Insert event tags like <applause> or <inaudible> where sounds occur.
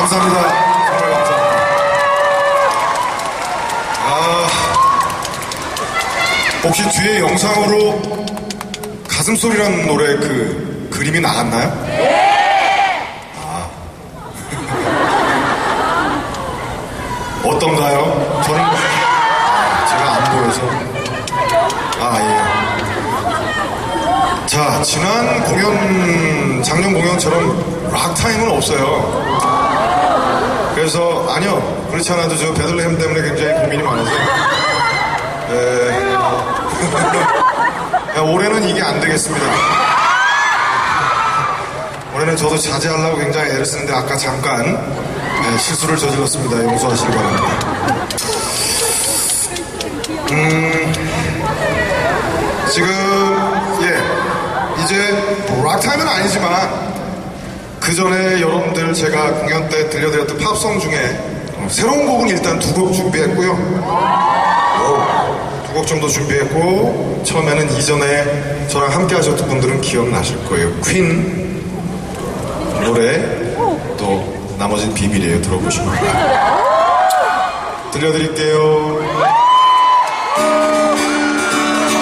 감사합니다. 정말 감사합니다. 아, 혹시 뒤에 영상으로 가슴 소리라는 노래 그 그림이 나갔나요? 아. <laughs> 어떤가요? 저는 아, 제가 안 보여서. 아, 예. 자, 지난 공연, 작년 공연처럼 락타임은 없어요. 그래서, 아니요. 그렇지 않아도 저 베들레헴 때문에 굉장히 고민이 많아서. 에, <laughs> 야, 올해는 이게 안 되겠습니다. 올해는 저도 자제하려고 굉장히 애를 쓰는데 아까 잠깐 네, 실수를 저질렀습니다. 용서하시기 바랍니다. 지금 예 이제 락타임은 아니지만 그 전에 여러분들 제가 공연 때 들려드렸던 팝송 중에 어, 새로운 곡은 일단 두 곡 준비했고요. 두 곡 정도 준비했고 처음에는 이전에 저랑 함께 하셨던 분들은 기억나실 거예요. 퀸 노래 또 나머지는 비밀이에요. 들어보시면 들려드릴게요.